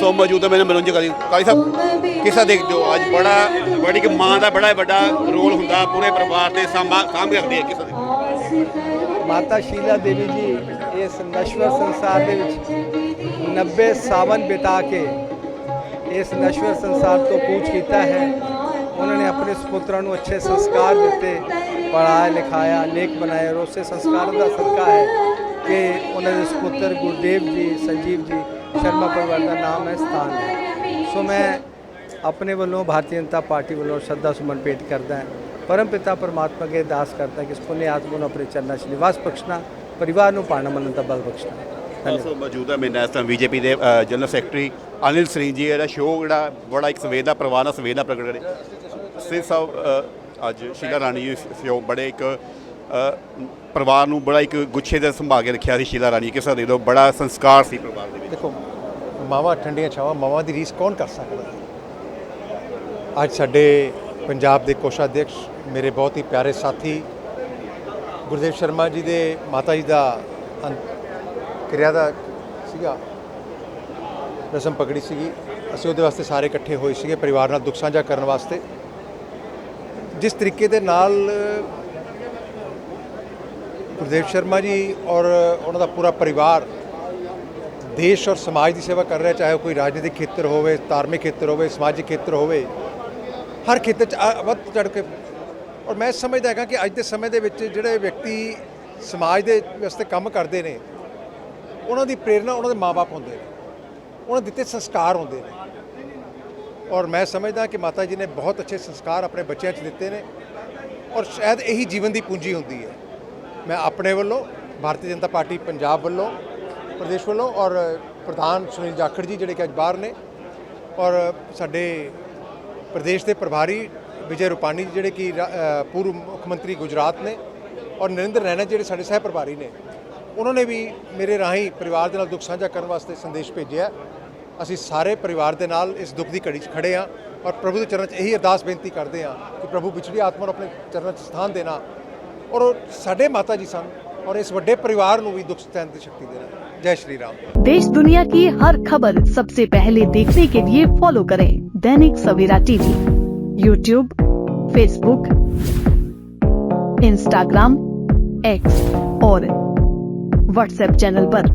ਤੋਂ ਮੌਜੂਦ ਹੈ, ਮੇਰੇ ਮਨੋਰੰਜਨ ਕਾਲੀ ਕਾਲੀ ਸਾਹਿਬ, ਕਿਸਾ ਦੇਖਦੇ ਹੋ ਅੱਜ ਬੜਾ ਬੜੀ ਕਿ ਮਾਂ ਦਾ ਬੜਾ ਵੱਡਾ ਰੋਲ ਹੁੰਦਾ, ਪੂਰੇ ਪਰਿਵਾਰ ਦੇ ਸਾਂਭਾ ਸਾਂਭ ਰੱਖਦੀ ਹੈ ਕਿਸਾ ਦੇ ਮਾਤਾ ਸ਼ੀਲਾ ਦੇਵੀ ਜੀ, ਇਸ ਨਸ਼ਵਰ ਸੰਸਾਰ ਦੇ ਵਿੱਚ 90 ਸਾਵਨ ਬਿਤਾ ਕੇ ਇਸ ਨਸ਼ਵਰ ਸੰਸਾਰ ਤੋਂ ਕੂਚ ਕੀਤਾ ਹੈ। ਉਹਨਾਂ ਨੇ ਆਪਣੇ ਸੁਪੁੱਤਰਾਂ ਨੂੰ ਅੱਛੇ ਸੰਸਕਾਰ ਦਿੱਤੇ, ਪੜ੍ਹਾਇਆ, ਲਿਖਾਇਆ, ਲੇਖ ਬਣਾਇਆ ਰੋਸੇ ਉਸੇ ਸੰਸਕਾਰ ਦਾ ਸਦਕਾ ਹੈ। ਕਿ ਉਹਨਾਂ ਦੇ ਸੁਪੁੱਤਰ ਗੁਰਦੇਵ ਜੀ, ਸੰਜੀਵ ਜੀ, ਸ਼ਰਮਾ ਪਰਿਵਾਰ ਦਾ ਨਾਮ ਹੈ, ਸਥਾਨ ਹੈ। ਸੋ ਮੈਂ ਆਪਣੇ ਵੱਲੋਂ ਭਾਰਤੀ ਜਨਤਾ ਪਾਰਟੀ ਵੱਲੋਂ ਸ਼ਰਧਾ ਸੁਮਨ ਭੇਟ ਕਰਦਾ ਹਾਂ। ਪਰਮ ਪਿਤਾ ਪਰਮਾਤਮਾ ਕੇ ਅਰਦਾਸ ਕਰਦਾ ਕਿ ਇਸ ਪੁੰਨੇ ਆਤਮਾ ਨੂੰ ਆਪਣੇ ਚਰਨਾਂ 'ਚ ਨਿਵਾਸ ਬਖਸ਼ਣਾ, ਪਰਿਵਾਰ ਨੂੰ ਪਾਣਾ ਮੰਨਣ ਦਾ ਬਲ ਬਖਸ਼ਣਾ। ਧੰਨਵਾਦ। Also ਮੌਜੂਦ ਹੈ ਮੇਰੇ ਇਸ ਟਾਈਮ ਬੀਜੇਪੀ ਦੇ ਜਨਰਲ ਸੈਕਟਰੀ ਅਨਿਲ ਸਿੰਘ ਜੀ ਇਹਦਾ ਸ਼ੋਅ ਜਿਹੜਾ ਬੜਾ ਇੱਕ ਸੰਵੇਦਨਾ ਪਰਿਵਾਰ ਨਾਲ ਸੰਵੇਦਨਾ ਪ੍ਰਗਟ ਕਰੇ। ਸਿੰਘ ਸਾਹਿਬ ਅੱਜ ਸ਼ੀਲਾ ਰਾਣੀ ਜੀ ਸ਼ੋਅ ਬੜੇ ਇੱਕ ਪਰਿਵਾਰ ਨੂੰ ਬੜਾ ਇੱਕ ਗੁੱਛੇ ਦੇ ਸੰਭਾਲ ਕੇ ਰੱਖਿਆ ਸੀ ਸ਼ੀਲਾ ਰਾਣੀ, ਕਿਸ ਦੇ ਦੋ ਬੜਾ ਸੰਸਕਾਰ ਸੀ ਪਰਿਵਾਰ ਦੇ ਵਿੱਚ। ਦੇਖੋ, ਮਾਵਾਂ ਠੰਡੀਆਂ ਛਾਵਾਂ, ਮਾਵਾਂ ਦੀ ਰੀਸ ਕੌਣ ਕਰ ਸਕਦਾ? ਅੱਜ ਸਾਡੇ ਪੰਜਾਬ ਦੇ ਕੋਸ਼ਾਧਿਕਸ਼ ਮੇਰੇ ਬਹੁਤ ਹੀ ਪਿਆਰੇ ਸਾਥੀ ਗੁਰਦੇਵ ਸ਼ਰਮਾ ਜੀ ਦੇ ਮਾਤਾ ਜੀ ਦਾ ਕਿਰਿਆ ਦਾ ਸੀਗਾ, ਰਸਮ ਪਕੜੀ ਸੀਗੀ। ਅਸੀਂ ਉਹਦੇ ਵਾਸਤੇ ਸਾਰੇ ਇਕੱਠੇ ਹੋਏ ਸੀਗੇ, ਪਰਿਵਾਰ ਨਾਲ ਦੁੱਖ ਸਾਂਝਾ ਕਰਨ ਵਾਸਤੇ। ਜਿਸ ਤਰੀਕੇ ਦੇ ਨਾਲ ਗੁਰਦੇਵ ਸ਼ਰਮਾ ਜੀ ਔਰ ਉਹਨਾਂ ਦਾ ਪੂਰਾ ਪਰਿਵਾਰ ਦੇਸ਼ ਔਰ ਸਮਾਜ ਦੀ ਸੇਵਾ ਕਰ ਰਿਹਾ, ਚਾਹੇ ਉਹ ਕੋਈ ਰਾਜਨੀਤਿਕ ਖੇਤਰ ਹੋਵੇ, ਧਾਰਮਿਕ ਖੇਤਰ ਹੋਵੇ, ਸਮਾਜਿਕ ਖੇਤਰ ਹੋਵੇ, ਹਰ ਖੇਤਰ 'ਚ ਵੱਧ ਚੜ ਕੇ ਔਰ ਮੈਂ ਸਮਝਦਾ ਹੈਗਾ ਕਿ ਅੱਜ ਦੇ ਸਮੇਂ ਦੇ ਵਿੱਚ ਜਿਹੜੇ ਵਿਅਕਤੀ ਸਮਾਜ ਦੇ ਵਾਸਤੇ ਕੰਮ ਕਰਦੇ ਨੇ, ਉਹਨਾਂ ਦੀ ਪ੍ਰੇਰਣਾ ਉਹਨਾਂ ਦੇ ਮਾਪੇ ਹੁੰਦੇ ਨੇ, ਉਹਨਾਂ ਦਿੱਤੇ ਸੰਸਕਾਰ ਹੁੰਦੇ ਨੇ। ਔਰ ਮੈਂ ਸਮਝਦਾ ਕਿ ਮਾਤਾ ਜੀ ਨੇ ਬਹੁਤ ਅੱਛੇ ਸੰਸਕਾਰ ਆਪਣੇ ਬੱਚਿਆਂ 'ਚ ਦਿੱਤੇ ਨੇ ਔਰ ਸ਼ਾਇਦ ਇਹੀ ਜੀਵਨ ਦੀ ਪੂੰਜੀ ਹੁੰਦੀ ਹੈ। ਮੈਂ ਆਪਣੇ ਵੱਲੋਂ, ਭਾਰਤੀ ਜਨਤਾ ਪਾਰਟੀ ਪੰਜਾਬ ਵੱਲੋਂ, ਪ੍ਰਦੇਸ਼ ਵੱਲੋਂ ਔਰ ਪ੍ਰਧਾਨ ਸੁਨੀਲ ਜਾਖੜ ਜੀ ਜਿਹੜੇ ਕਿ ਅੱਜ ਬਾਹਰ ਨੇ ਔਰ ਸਾਡੇ ਪ੍ਰਦੇਸ਼ ਦੇ ਪ੍ਰਭਾਰੀ ਵਿਜੇ ਰੂਪਾਨੀ ਜਿਹੜੇ ਕਿ ਰਾ- ਪੂਰਵ ਮੁੱਖ ਮੰਤਰੀ ਗੁਜਰਾਤ ਨੇ ਔਰ ਨਰਿੰਦਰ ਰੈਣਾ ਜਿਹੜੇ ਸਾਡੇ ਸਹਿ ਪ੍ਰਭਾਰੀ ਨੇ, ਉਹਨਾਂ ਨੇ ਵੀ ਮੇਰੇ ਰਾਹੀਂ ਪਰਿਵਾਰ ਦੇ ਨਾਲ ਦੁੱਖ ਸਾਂਝਾ ਕਰਨ ਵਾਸਤੇ ਸੰਦੇਸ਼ ਭੇਜਿਆ। ਅਸੀਂ ਸਾਰੇ ਪਰਿਵਾਰ ਦੇ ਨਾਲ ਇਸ ਦੁੱਖ ਦੀ ਘੜੀ 'ਚ ਖੜੇ ਹਾਂ ਔਰ ਪ੍ਰਭੂ ਦੇ ਚਰਨਾਂ 'ਚ ਇਹੀ ਅਰਦਾਸ ਬੇਨਤੀ ਕਰਦੇ ਹਾਂ ਕਿ ਪ੍ਰਭੂ ਵਿਛੜੀ ਆਤਮਾ ਨੂੰ ਆਪਣੇ ਚਰਨਾਂ 'ਚ ਸਥਾਨ ਦੇਣਾ ਔਰ ਉਹ ਸਾਡੇ ਮਾਤਾ ਜੀ ਸਨ ਔਰ ਇਸ ਵੱਡੇ ਪਰਿਵਾਰ ਨੂੰ ਵੀ ਦੁੱਖ ਸਹਿਣ ਦੀ ਸ਼ਕਤੀ ਦੇਣਾ ਜੈ ਸ਼੍ਰੀ ਰਾਮ देश दुनिया की हर खबर सबसे पहले देखने के लिए फॉलो करें Dainik Savera TV YouTube Facebook Instagram X और व्हाट्सएप चैनल पर।